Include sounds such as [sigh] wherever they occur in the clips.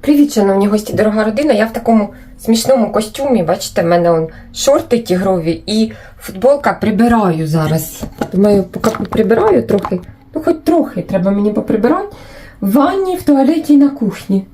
Привіт, шановні гості, дорога родина. Я в такому смішному костюмі. Бачите, в мене он шорти тігрові і футболка прибираю зараз. Думаю, поки прибираю трохи, ну хоч трохи треба мені поприбирати. В ванні, в туалеті і на кухні.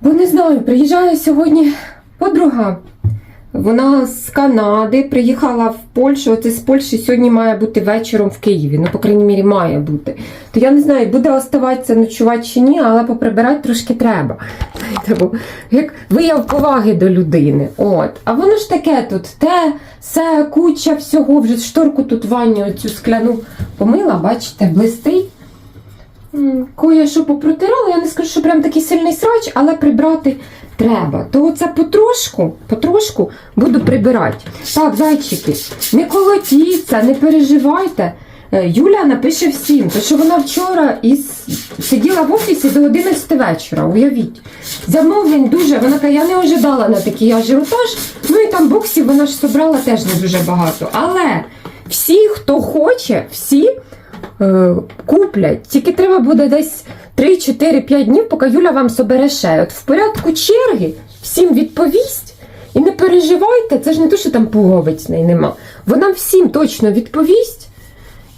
Бо не знаю, приїжджає сьогодні подруга. Вона з Канади приїхала в Польщу. Оце з Польщі сьогодні має бути вечором в Києві. Ну, по крайній мірі, має бути. То я не знаю, буде оставатися ночувати чи ні, але поприбирати трошки треба. Бо як вияв поваги до людини. От. А воно ж таке тут, те, все, куча всього, вже шторку тут в ванні оцю скляну помила, бачите, блистить. М, Кое-що попротирала, я не скажу, що прям такий сильний срач, але прибрати треба. То оце потрошку, потрошку буду прибирати. Так, зайчики, не колотіться, не переживайте. Е, Юля напише всім, що вона вчора із... сиділа в офісі до 11 вечора, уявіть. Замовлень дуже, вона каже, я не ожидала на такий ажіотаж. Ну і там боксів вона ж собрала теж не дуже багато. Але всі, хто хоче, всі куплять. Тільки треба буде десь 3-4-5 днів, поки Юля вам собере ще. От в порядку черги всім відповість. І не переживайте, це ж не то, що там пуговиць нема. Вона всім точно відповість.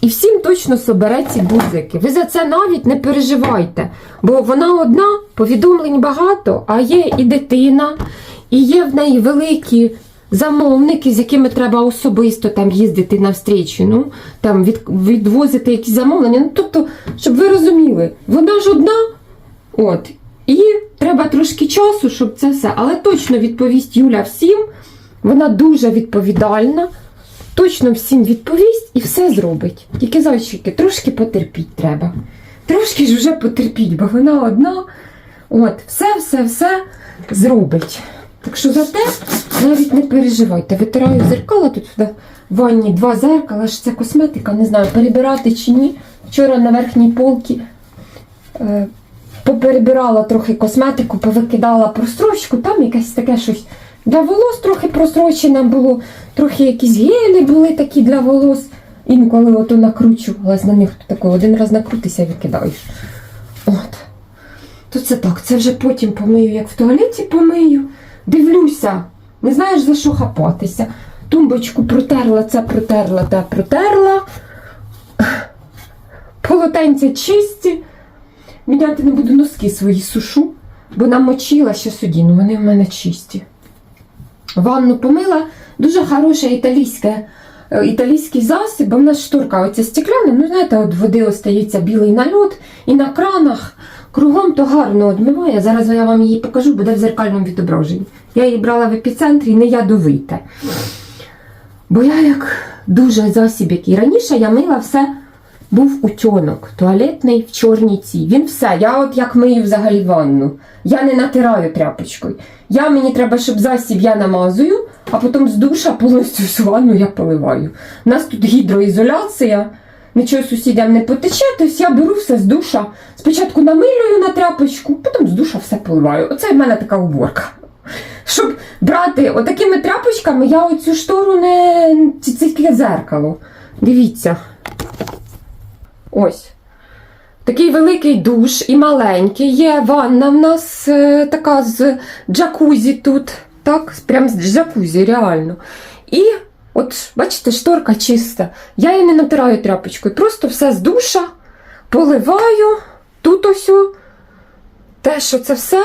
І всім точно собере ці бузики. Ви за це навіть не переживайте. Бо вона одна, повідомлень багато, а є і дитина, і є в неї великі замовники, з якими треба особисто там їздити на ну, там від, відвозити якісь замовлення. Ну, тобто, щоб ви розуміли, вона ж одна, от, і треба трошки часу, щоб це все. Але точно відповість Юля всім. Вона дуже відповідальна точно всім відповість і все зробить. Тільки зайчики, трошки потерпіть треба. Трошки ж вже потерпіть, бо вона одна. От, все, все, все зробить. Так що за те навіть не переживайте. Витираю зеркала тут в ванні два зеркала, ж це косметика, не знаю, перебирати чи ні. Вчора на верхній полці е, поперебирала трохи косметику, повикидала прострочку, там якесь таке щось для волос трохи прострочене було, трохи якісь гелі були такі для волос. Інколи ото накручувалась на них тако, один раз накрутися і викидаєш. От. То це так, це вже потім помию, як в туалеті помию. Дивлюся, не знаєш за що хапатися. Тумбочку протерла, це протерла, те протерла. Полотенця чисті. Міняти не буду носки свої сушу, бо намочила ще суді, ну вони в мене чисті. Ванну помила, дуже хороше італійське, е, італійський засіб, бо в нас шторка оця стекляна, ну знаєте, от води остається білий нальот, і на кранах кругом то гарно одмиває. Зараз я вам її покажу, буде в зеркальному відображенні. Я її брала в епіцентрі, не ядовите. Бо я як дуже засіб, який раніше я мила все. Був утьонок туалетний в чорній цій. Він все. Я от як мию взагалі ванну. Я не натираю тряпочкою. Я мені треба, щоб засіб я намазую, а потім з душа повністю всю ванну я поливаю. У нас тут гідроізоляція, нічого сусідям не потече, тобто я беру все з душа. Спочатку намилюю на тряпочку, потім з душа все поливаю. Оце в мене така уборка. Щоб брати отакими тряпочками, я оцю штору не тільки зеркало. Дивіться. Ось. Такий великий душ і маленький. Є ванна в нас е, така з джакузі тут. Так, прям з джакузі, реально. І от, бачите, шторка чиста. Я її не натираю тряпочкою. Просто все з душа поливаю. Тут ось. Те, що це все.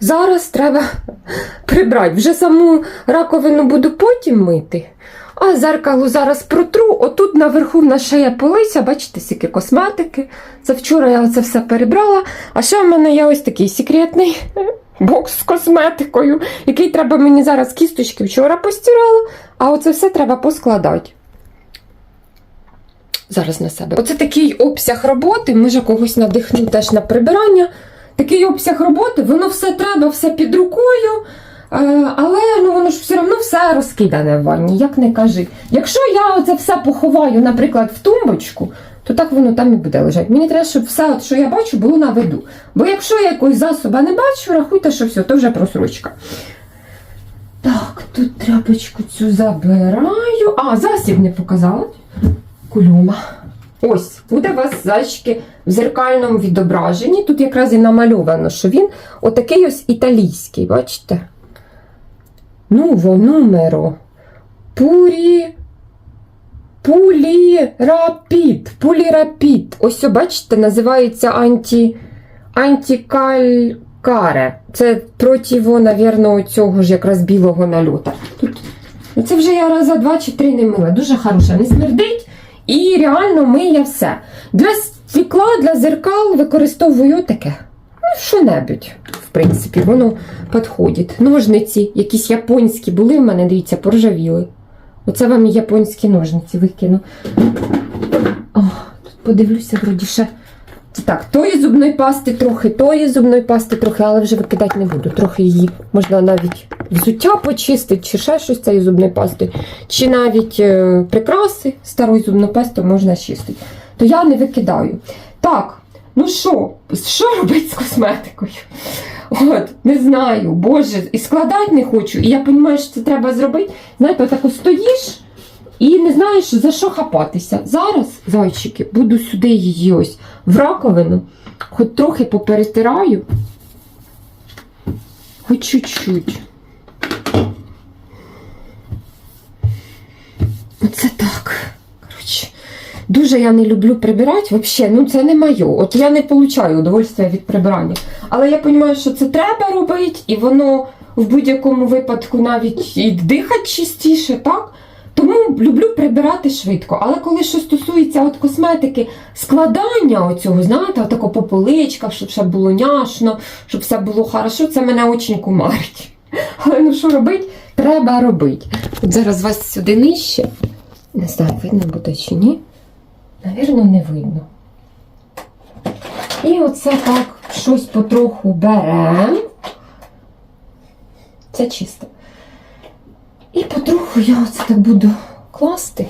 Зараз треба [laughs] прибрати. Вже саму раковину буду потім мити. А зеркало зараз протру. Отут наверху в нас ще є полиця, бачите, скільки косметики. Це вчора я це все перебрала. А ще в мене є ось такий секретний [laughs] бокс з косметикою, який треба мені зараз кісточки вчора постирала, а оце все треба поскладати. Зараз на себе. Оце такий обсяг роботи, може когось надихну теж на прибирання. Такий обсяг роботи, воно все треба, все під рукою. Е, Але ну, воно ж все одно все розкидане в ванні, як не кажи. Якщо я це все поховаю, наприклад, в тумбочку, то так воно там і буде лежати. Мені треба, щоб все, от, що я бачу, було на виду. Бо якщо я якогось засоба не бачу, рахуйте, що все, то вже просрочка. Так, тут тряпочку цю забираю. А, засіб не показала. Кульома. Ось, буде у вас зайчики в зеркальному відображенні. Тут якраз і намальовано, що він отакий ось італійський, бачите? Нуво, нумеро. Пурі. Пулірапід. Пулірапід. Ось, бачите, називається анті, антикалькаре. Це противо, навірно, цього ж якраз білого нальота. Тут, ну це вже я раза два чи три не мила. Дуже хороша. Не смердить і реально миє все. Для стекла, для зеркал використовую таке. Ну, що-небудь, принципі, воно підходить. Ножниці, якісь японські були в мене, дивіться, поржавіли. Оце вам і японські ножниці викину. О, тут подивлюся, вроді ще. Так, тої зубної пасти трохи, тої зубної пасти трохи, але вже викидати не буду. Трохи її можна навіть взуття почистити, чи ще щось цієї зубної пасти, чи навіть е, прикраси старої зубної пасти можна чистити. То я не викидаю. Так, ну що, що робити з косметикою? От, не знаю, Боже, і складати не хочу. І я розумію, що це треба зробити. Знаєте, отако стоїш і не знаєш, за що хапатися. Зараз, зайчики, буду сюди її ось в раковину, хоч трохи поперетираю, хоч чуть-чуть. Оце так. Коротше, дуже я не люблю прибирати. Взагалі, ну це не моє. От я не получаю удовольствия від прибирання. Але я розумію, що це треба робити, і воно в будь-якому випадку навіть і дихати чистіше, так? Тому люблю прибирати швидко. Але коли що стосується от косметики, складання оцього, знаєте, отако по поличках, щоб все було няшно, щоб все було хорошо, це мене очень кумарить. Але ну що робити? Треба робити. От зараз вас сюди нижче. Не знаю, видно буде чи ні. Навірно, не видно. І оце так щось потроху беремо. Це чисто. І потроху я оце так буду класти.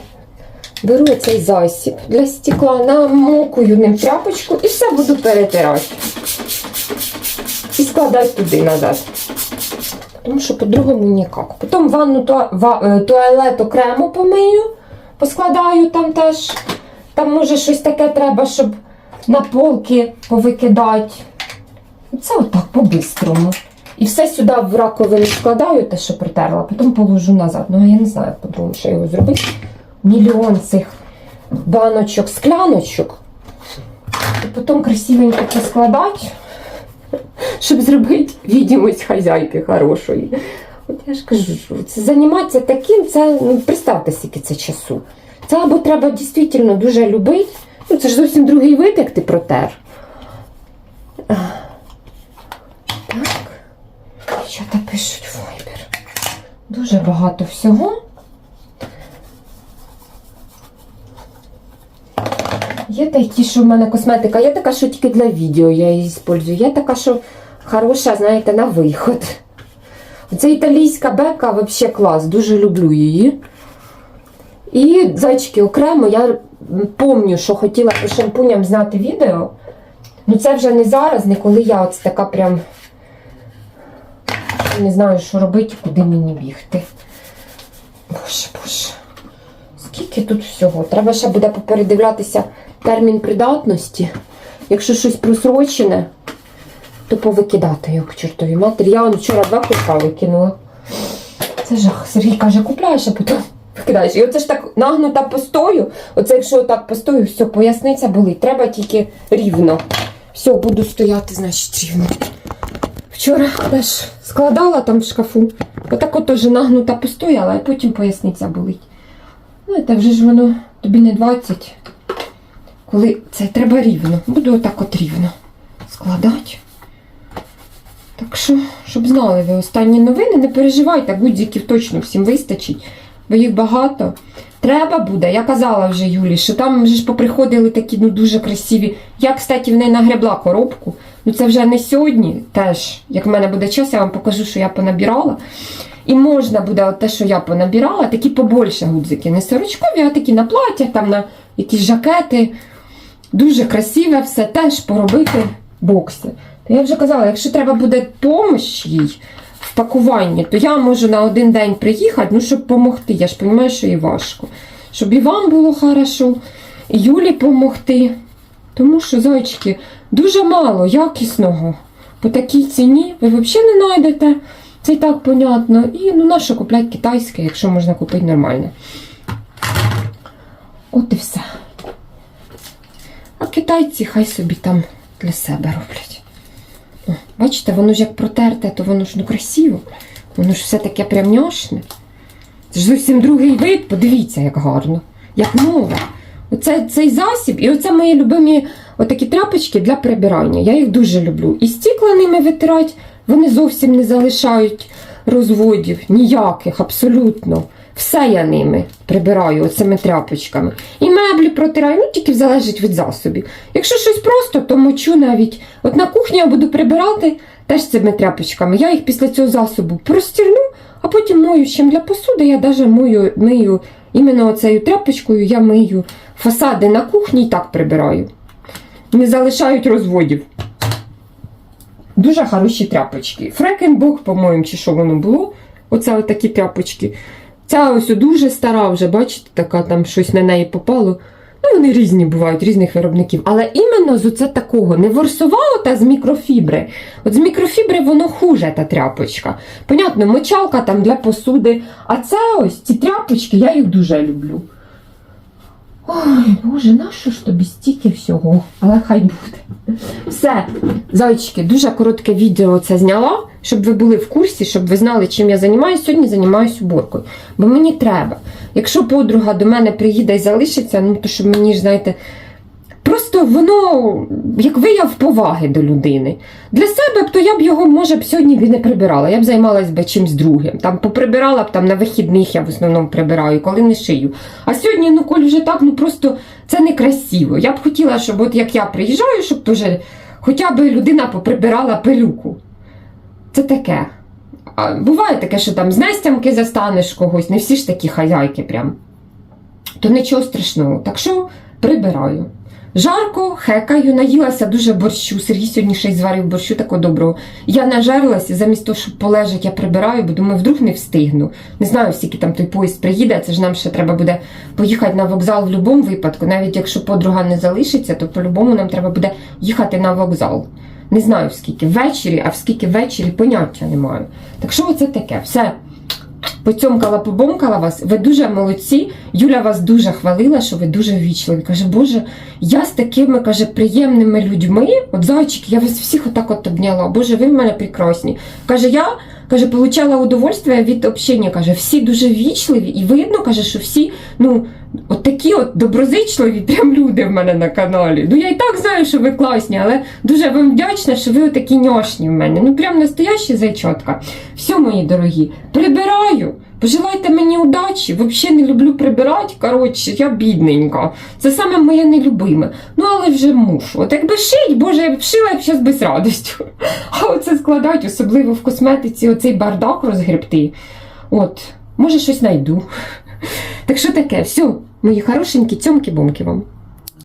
Беру цей засіб для стекла, намокую ним тряпочку і все буду перетирати. І складати туди назад. Тому що по-другому ніяк. Потім ванну е, туалет окремо помию, поскладаю там теж. Там може щось таке треба, щоб на полки повикидати. Це отак по-бистрому. І все сюди в раковину складаю, те, що притерла, потім положу назад. Ну, я не знаю, подумаю, що його зробити. Мільйон цих баночок, скляночок. І потім красивенько поскладати, щоб зробити відомість хазяйки хорошої. От я ж кажу, займатися таким, це, ну, представте, скільки це часу. Це або треба дійсно дуже любити. Ну, це ж зовсім другий вид, як ти протер. Так. Дівчата пишуть Viber. Дуже багато всього. Є такі, що в мене косметика, є така, що тільки для відео я її використовую. Є така, що хороша, знаєте, на виход. Оце італійська бека взагалі клас, дуже люблю її. І зайчики окремо, я пам'ятаю, що хотіла по шампуням зняти відео. Ну це вже не зараз, не коли я от така прям не знаю, що робити, куди мені бігти. Боже, боже. Скільки тут всього? Треба ще буде попередивлятися термін придатності. Якщо щось просрочене, то повикидати його к чортовій матері. Я вчора два кулька викинула. Це жах. Сергій каже, купляєш, а потім викидаєш. І оце ж так нагнута постою. Оце якщо так постою, все, поясниця болить. Треба тільки рівно. Все, буду стояти, значить, рівно. Вчора теж складала там в шкафу. Отак от теж нагнута постояла, а потім поясниця болить. Ну, це вже ж воно тобі не 20. Коли це треба рівно. Буду отак от рівно складати. Так що, щоб знали ви останні новини, не переживайте, гудзиків точно всім вистачить, бо їх багато. Треба буде, я казала вже Юлі, що там вже ж поприходили такі ну, дуже красиві. Я, кстати, в неї нагребла коробку. Ну це вже не сьогодні теж. Як в мене буде час, я вам покажу, що я понабирала. І можна буде от те, що я понабирала, такі побольше гудзики. Не сорочкові, а такі на платтях, там на якісь жакети. Дуже красиве все теж поробити бокси. То я вже казала, якщо треба буде допомога їй в пакуванні, то я можу на один день приїхати, ну, щоб допомогти. Я ж розумію, що і важко. Щоб і вам було хорошо, Юлі допомогти. Тому що, зайчики, дуже мало якісного. По такій ціні ви взагалі не знайдете. Це і так понятно. І ну, на що купляти китайське, якщо можна купити нормальне. От і все. А китайці хай собі там для себе роблять. Бачите, воно ж як протерте, то воно ж ну красиво. Воно ж все таке прям няшне. Це ж зовсім другий вид, подивіться, як гарно, як нове. Оце цей засіб, і оце мої любимі отакі тряпочки для прибирання. Я їх дуже люблю. І стікла ними витирати, вони зовсім не залишають розводів, ніяких, абсолютно. Все я ними прибираю оцими тряпочками. І меблі протираю, ну тільки залежить від засобів. Якщо щось просто, то мочу навіть. От на кухні я буду прибирати теж цими тряпочками. Я їх після цього засобу простірну, а потім мою чим для посуди. Я навіть мою, мию іменно оцею тряпочкою, я мию фасади на кухні і так прибираю. Не залишають розводів. Дуже хороші тряпочки. Фрекенбок, по-моєму, чи що воно було. Оце такі тряпочки. Ця ось дуже стара, вже, бачите, така там щось на неї попало. Ну, вони різні бувають, різних виробників. Але іменно з оце такого, не ворсувало та з мікрофібри. От з мікрофібри воно хуже, та тряпочка. Понятно, мочалка там для посуди. А це ось ці тряпочки, я їх дуже люблю. Ой, Боже, нащо ж тобі стільки всього? Але хай буде. Все, зайчики, дуже коротке відео це зняла, щоб ви були в курсі, щоб ви знали, чим я займаюся. Сьогодні займаюся уборкою. Бо мені треба. Якщо подруга до мене приїде і залишиться, ну то щоб мені ж, знаєте, просто воно як вияв поваги до людини. Для себе б то я б його, може б, сьогодні б і не прибирала. Я б займалась би чимсь другим. Там поприбирала б там на вихідних, я в основному прибираю, коли не шию. А сьогодні, ну, коль вже так, ну просто це некрасиво. Я б хотіла, щоб от як я приїжджаю, щоб теж хоча б людина поприбирала пилюку. Це таке. А буває таке, що там з нестямки застанеш когось, не всі ж такі хазяйки прям. То нічого страшного. Так що прибираю. Жарко, хекаю, наїлася дуже борщу. Сергій сьогодні ще й зварив борщу такого доброго. Я нажерлася, замість того, щоб полежати, я прибираю, бо думаю, вдруг не встигну. Не знаю, скільки там той поїзд приїде, це ж нам ще треба буде поїхати на вокзал в будь-якому випадку. Навіть якщо подруга не залишиться, то по-любому нам треба буде їхати на вокзал. Не знаю скільки. Ввечері, а в скільки ввечері поняття не маю. Так що оце таке? Все. Поцьомкала, побомкала вас. Ви дуже молодці. Юля вас дуже хвалила, що ви дуже ввічливі. Каже, Боже, я з такими каже, приємними людьми. От зайчики, я вас всіх отак от обняла. Боже, ви в мене прекрасні. Каже, я каже, получала удовольствие від общення. Каже, всі дуже ввічливі, і видно, каже, що всі, ну. От такі от доброзичливі прям люди в мене на каналі. Ну я і так знаю, що ви класні, але дуже вам вдячна, що ви отакі ньошні в мене. Ну прям настоящі зайчотка. Все, мої дорогі, прибираю. Пожелайте мені удачі. Взагалі не люблю прибирати. Коротше, я бідненька. Це саме моє нелюбиме. Ну, але вже мушу. От якби шить, боже, я б шила я б зараз без радістю. [laughs] А оце складати, особливо в косметиці, оцей бардак розгребти. От, може, щось знайду. [laughs] Так що таке, все, мої хорошенькі, цьомки-бомки вам.